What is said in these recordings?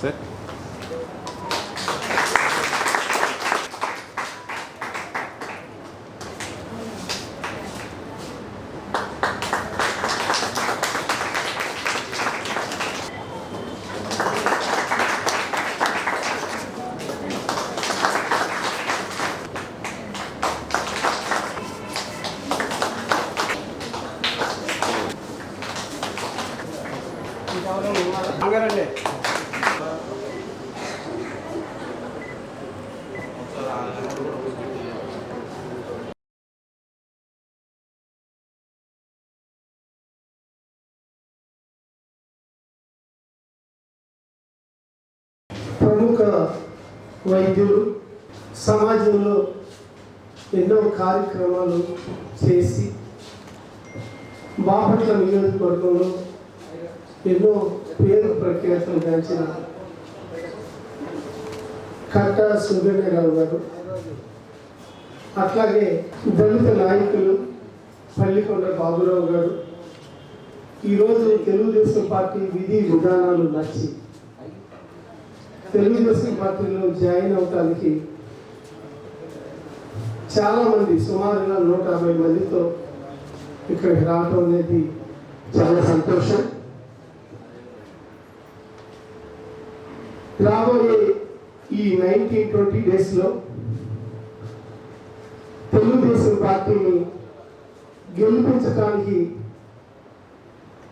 Sir ప్రముఖ వైద్యులు సమాజంలో ఎన్నో కార్యక్రమాలు చేసి బాపట్ల నియోజకవర్గంలో ఎన్నో పేరు ప్రఖ్యాతులు గాంచిన కట్ట సుబ్రహ్మణ్యరావు గారు అట్లాగే దళిత నాయకులు పల్లికొండ బాబురావు గారు. ఈరోజు తెలుగుదేశం పార్టీ విధి విధానాలు నచ్చి తెలుగుదేశం పార్టీలో జాయిన్ అవటానికి చాలా మంది సుమారుగా నూట యాభై మందితో ఇక్కడికి రావటం అనేది చాలా సంతోషం. రాబోయే ఈ నైన్టీన్ ట్వంటీ డేస్లో తెలుగుదేశం పార్టీని గెలిపించడానికి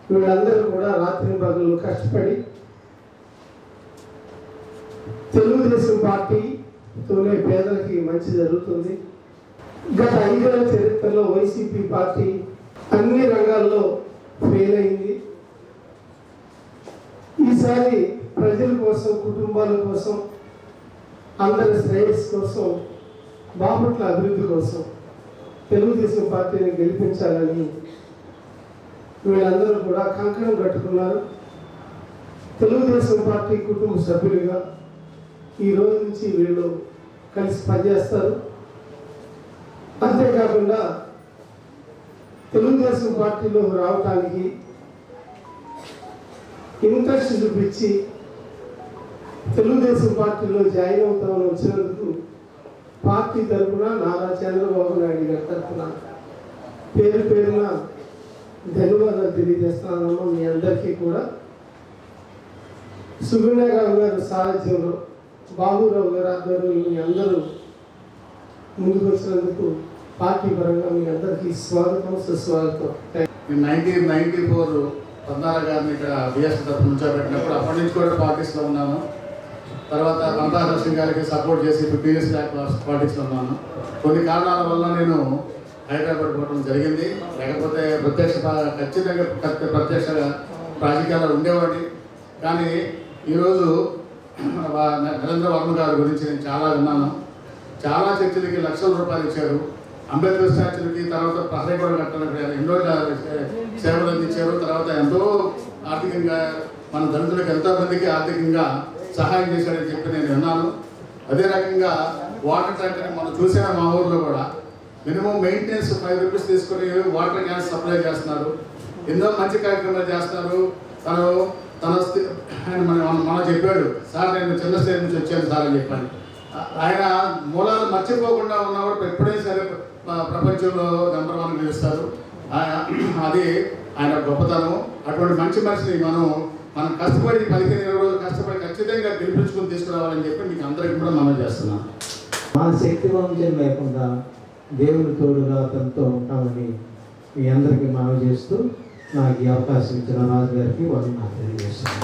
వీళ్ళందరూ కూడా రాత్రి పగలు కష్టపడి తెలుగుదేశం పార్టీతోనే పేదలకి మంచి జరుగుతుంది. గత ఐదేళ్ళ చరిత్రలో వైసీపీ పార్టీ అన్ని రంగాల్లో ఫెయిల్ అయింది. ఈసారి ప్రజల కోసం కుటుంబాల కోసం అందరి శ్రేయస్ కోసం బాపట్ల అభివృద్ధి కోసం తెలుగుదేశం పార్టీని గెలిపించాలని వీళ్ళందరూ కూడా కంకణం కట్టుకున్నారు. తెలుగుదేశం పార్టీ కుటుంబ సభ్యులుగా ఈ రోజు నుంచి వీళ్ళు కలిసి పనిచేస్తారు. అంతేకాకుండా తెలుగుదేశం పార్టీలో రావటానికి ఇంట్రెస్ట్ చూపించి తెలుగుదేశం పార్టీలో జాయిన్ అవుతామని వచ్చినందుకు పార్టీ తరఫున నారా చంద్రబాబు నాయుడు గారి తరఫున పేరు పేరున ధన్యవాదాలు తెలియజేస్తున్నానమ్మా మీ అందరికీ కూడా. సుగుణరావు గారు సారథ్యంలో బాబురావు గారు ఆధ్వర్యంలో మీ అందరూ ముందుకు వచ్చినందుకు పార్టీ పరంగా మీ అందరికీ స్వాగతం సుస్వాగతం. నైన్టీన్ నైన్టీ ఫోర్ పద్నాలుగు గారిని ఇక్కడ బిఎస్ తరఫు నుంచోబెట్టినప్పుడు అప్పటి నుంచి కూడా పార్టీస్లో ఉన్నాను. తర్వాత బంతాహర్ సింగ్ గారికి సపోర్ట్ చేసి ఫిఫ్టీ పార్టీస్లో ఉన్నాను. కొన్ని కారణాల వల్ల నేను హైదరాబాద్ పోవడం జరిగింది. లేకపోతే ప్రత్యక్ష ఖచ్చితంగా ప్రత్యక్ష రాజకీయాల్లో ఉండేవాడిని. కానీ ఈరోజు నరేంద్ర వర్మ గారి గురించి నేను చాలా విన్నాను. చాలా చర్చలకి లక్షల రూపాయలు ఇచ్చారు. అంబేద్కర్ స్టాచ్యులకి తర్వాత ప్రహరీగోడ కూడా కట్టడానికి ఎన్నో సేవలు అందించారు. తర్వాత ఎంతో ఆర్థికంగా మన దళితులకు ఎంతో మందికి ఆర్థికంగా సహాయం చేశాడని చెప్పి నేను విన్నాను. అదే రకంగా వాటర్ ట్యాంకర్ మనం చూసాము మా ఊర్లో కూడా? మినిమం మెయింటెనెన్స్ ఫైవ్ రూపీస్ తీసుకొని వాటర్ గ్యాస్ సప్లై చేస్తున్నారు. ఎన్నో మంచి కార్యక్రమాలు చేస్తున్నారు. తను తన ఆయన మన మన చెప్పాడు సార్ నేను చిన్న స్టేట్ నుంచి వచ్చాను సార్ అని చెప్పాను ఆయన మూలాలు మర్చిపోకుండా ఉన్నవాడు ఎప్పుడైనా సరే ప్రపంచంలో నెంబర్ వన్ నిలుస్తారు అది ఆయన గొప్పతనం. అటువంటి మంచి మనిషిని మనం మనం కష్టపడి పదిహేను ఇరవై రోజులు కష్టపడి ఖచ్చితంగా గెలిపించుకుని తీసుకురావాలని చెప్పి మీకు అందరికీ కూడా మనం చేస్తున్నాం మా శక్తి వంశం లేకుండా దేవుని తోడుగా అతనితో ఉంటామని మీ అందరికీ మనవి చేస్తూ నాకు ఈ అవకాశం ఇచ్చిన రాజు గారికి వాళ్ళు నాకు తెలియజేస్తున్నాను.